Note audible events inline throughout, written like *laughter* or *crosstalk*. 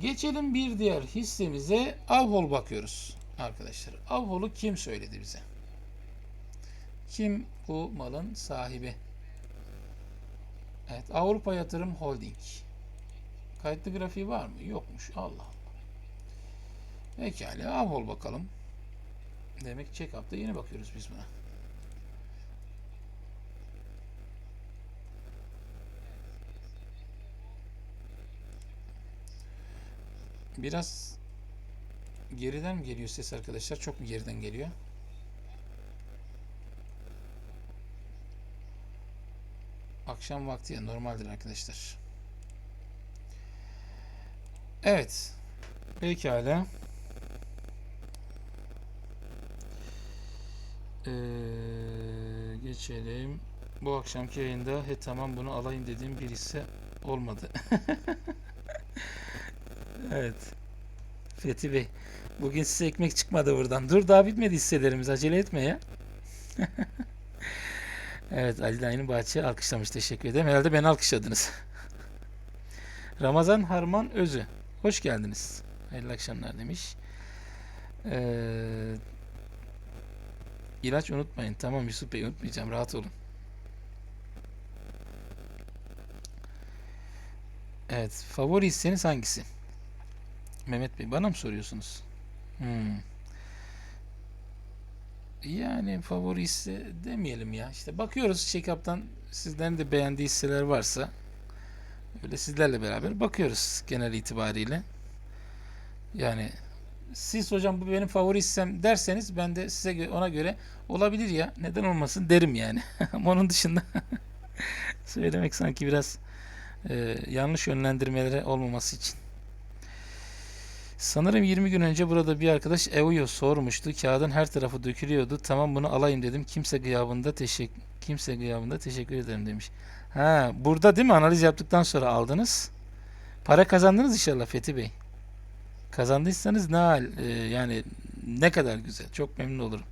Geçelim bir diğer hissemize Avhol bakıyoruz arkadaşlar. Avhol'u kim söyledi bize? Kim bu malın sahibi? Evet, Avrupa Yatırım Holding. Kayıtlı grafiği var mı? Yokmuş. Allah Allah. Pekala, Avhol bakalım. Demek check-up'ta yeni bakıyoruz biz buna. Biraz geriden mi geliyor ses arkadaşlar? Çok mu geriden geliyor? Akşam vakti ya normaldir arkadaşlar. Evet. Pekala. Ee, geçelim. Bu akşamki yayında he tamam bunu alayım dediğim bir hisse olmadı. *laughs* evet. Fethi Bey. Bugün size ekmek çıkmadı buradan. Dur daha bitmedi hisselerimiz. Acele etme ya. *laughs* evet Ali Dayı'nın bahçeye alkışlamış. Teşekkür ederim. Herhalde beni alkışladınız. *laughs* Ramazan Harman Özü. Hoş geldiniz. Hayırlı akşamlar demiş. Ee, ilaç unutmayın. Tamam Yusuf Bey unutmayacağım. Rahat olun. Evet. Favori hisseniz hangisi? Mehmet Bey bana mı soruyorsunuz? Hmm. Yani favori hisse demeyelim ya. İşte bakıyoruz check-up'tan sizlerin de beğendiği hisseler varsa öyle sizlerle beraber bakıyoruz genel itibariyle. Yani siz hocam bu benim favori hissem derseniz ben de size ona göre olabilir ya neden olmasın derim yani. *laughs* Ama onun dışında *laughs* söylemek sanki biraz e, yanlış yönlendirmelere olmaması için. Sanırım 20 gün önce burada bir arkadaş Euyo sormuştu. Kağıdın her tarafı dökülüyordu. Tamam bunu alayım dedim. Kimse gıyabında teşekkür kimse gıyabında teşekkür ederim demiş. Ha, burada değil mi? Analiz yaptıktan sonra aldınız. Para kazandınız inşallah Fethi Bey. Kazandıysanız ne hal? Ee, yani ne kadar güzel. Çok memnun olurum.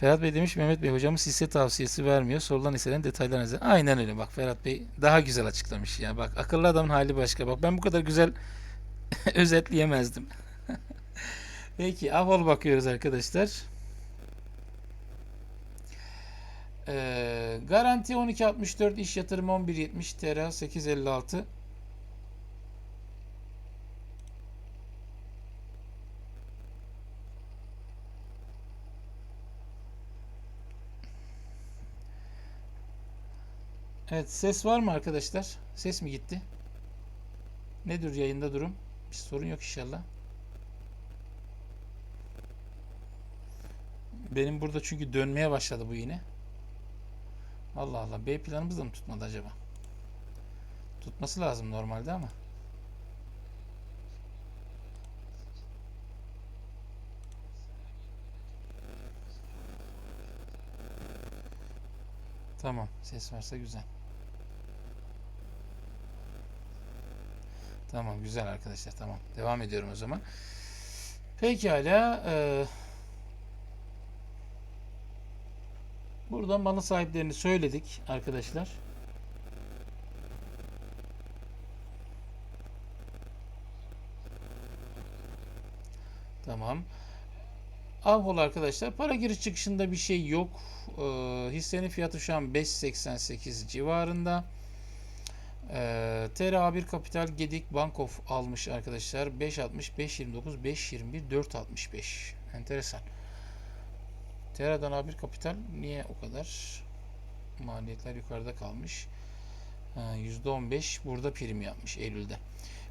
Ferhat Bey demiş Mehmet Bey hocamız hisse tavsiyesi vermiyor. Sorulan hisselerin detaylarını Aynen öyle bak Ferhat Bey daha güzel açıklamış ya. Bak akıllı adamın hali başka. Bak ben bu kadar güzel *laughs* özetleyemezdim. *laughs* Peki Avol bakıyoruz arkadaşlar. Ee, garanti 12.64 iş yatırımı 11.70 TR 8.56 Evet ses var mı arkadaşlar? Ses mi gitti? Nedir yayında durum? Bir sorun yok inşallah. Benim burada çünkü dönmeye başladı bu yine. Allah Allah. B planımız da mı tutmadı acaba? Tutması lazım normalde ama. Tamam. Ses varsa güzel. Tamam güzel arkadaşlar tamam. Devam ediyorum o zaman. Pekala. E, burada malı sahiplerini söyledik arkadaşlar. Tamam. Avhol arkadaşlar. Para giriş çıkışında bir şey yok. E, hissenin fiyatı şu an 5.88 civarında. Ee, TRA1 Kapital Gedik Bankof almış arkadaşlar. 5.60, 5.29, 5.21, 4.65. Enteresan. TRA'dan A1 Kapital niye o kadar? Maliyetler yukarıda kalmış. Ha, %15 burada prim yapmış Eylül'de.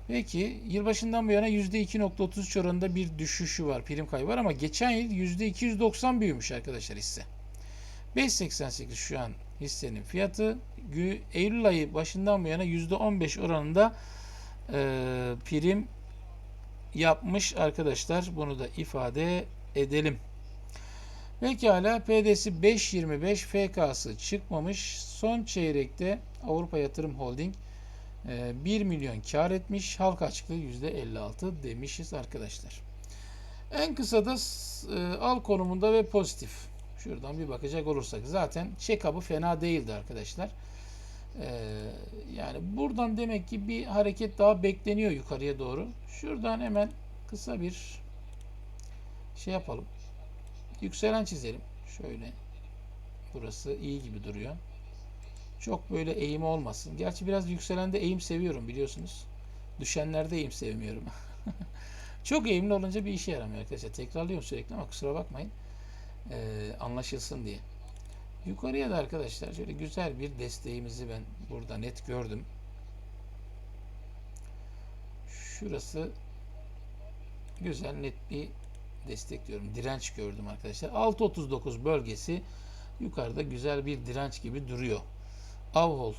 Peki yılbaşından bu yana %2.33 oranında bir düşüşü var. Prim kaybı var ama geçen yıl %290 büyümüş arkadaşlar hisse. 5.88 şu an hissenin fiyatı. Eylül ayı başından bu yana %15 oranında e, prim yapmış arkadaşlar. Bunu da ifade edelim. Pekala PD'si 5.25 FK'sı çıkmamış. Son çeyrekte Avrupa Yatırım Holding e, 1 milyon kar etmiş. Halka açıklığı %56 demişiz arkadaşlar. En kısa da e, al konumunda ve pozitif. Şuradan bir bakacak olursak zaten check-up'ı fena değildi arkadaşlar. Ee, yani buradan demek ki bir hareket daha bekleniyor yukarıya doğru. Şuradan hemen kısa bir şey yapalım. Yükselen çizelim. Şöyle. Burası iyi gibi duruyor. Çok böyle eğim olmasın. Gerçi biraz yükselende eğim seviyorum biliyorsunuz. Düşenlerde eğim sevmiyorum. *laughs* Çok eğimli olunca bir işe yaramıyor arkadaşlar. Tekrarlıyorum sürekli ama kusura bakmayın. Ee, anlaşılsın diye. Yukarıya da arkadaşlar şöyle güzel bir desteğimizi ben burada net gördüm. Şurası güzel net bir destek diyorum. Direnç gördüm arkadaşlar. 6.39 bölgesi yukarıda güzel bir direnç gibi duruyor. Avhol.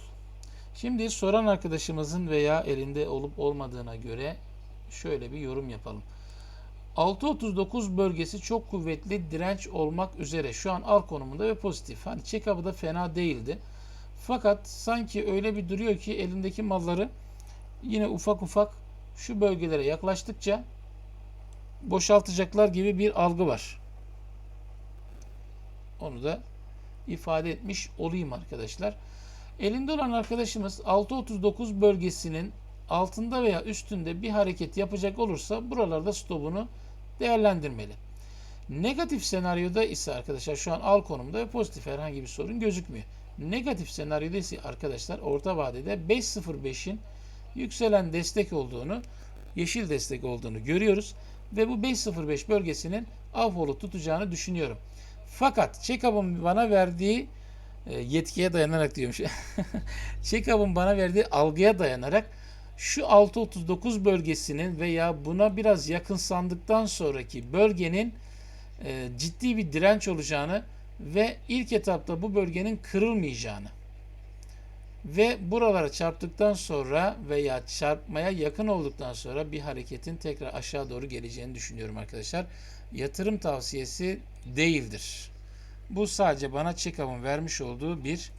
Şimdi soran arkadaşımızın veya elinde olup olmadığına göre şöyle bir yorum yapalım. 6.39 bölgesi çok kuvvetli direnç olmak üzere şu an al konumunda ve pozitif. Hani check-up'ı da fena değildi. Fakat sanki öyle bir duruyor ki elindeki malları yine ufak ufak şu bölgelere yaklaştıkça boşaltacaklar gibi bir algı var. Onu da ifade etmiş olayım arkadaşlar. Elinde olan arkadaşımız 6.39 bölgesinin altında veya üstünde bir hareket yapacak olursa buralarda stopunu değerlendirmeli. Negatif senaryoda ise arkadaşlar şu an al konumda ve pozitif herhangi bir sorun gözükmüyor. Negatif senaryoda ise arkadaşlar orta vadede 5.05'in yükselen destek olduğunu, yeşil destek olduğunu görüyoruz ve bu 5.05 bölgesinin avholu tutacağını düşünüyorum. Fakat check-up'ın bana verdiği e, yetkiye dayanarak diyormuş. *laughs* check-up'ın bana verdiği algıya dayanarak şu 6.39 bölgesinin veya buna biraz yakın sandıktan sonraki bölgenin e, ciddi bir direnç olacağını ve ilk etapta bu bölgenin kırılmayacağını ve buralara çarptıktan sonra veya çarpmaya yakın olduktan sonra bir hareketin tekrar aşağı doğru geleceğini düşünüyorum arkadaşlar. Yatırım tavsiyesi değildir. Bu sadece bana check-up'ın vermiş olduğu bir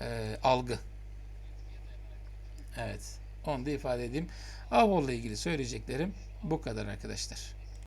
e, algı. Evet. Onu da ifade edeyim. Avhol'la ilgili söyleyeceklerim bu kadar arkadaşlar.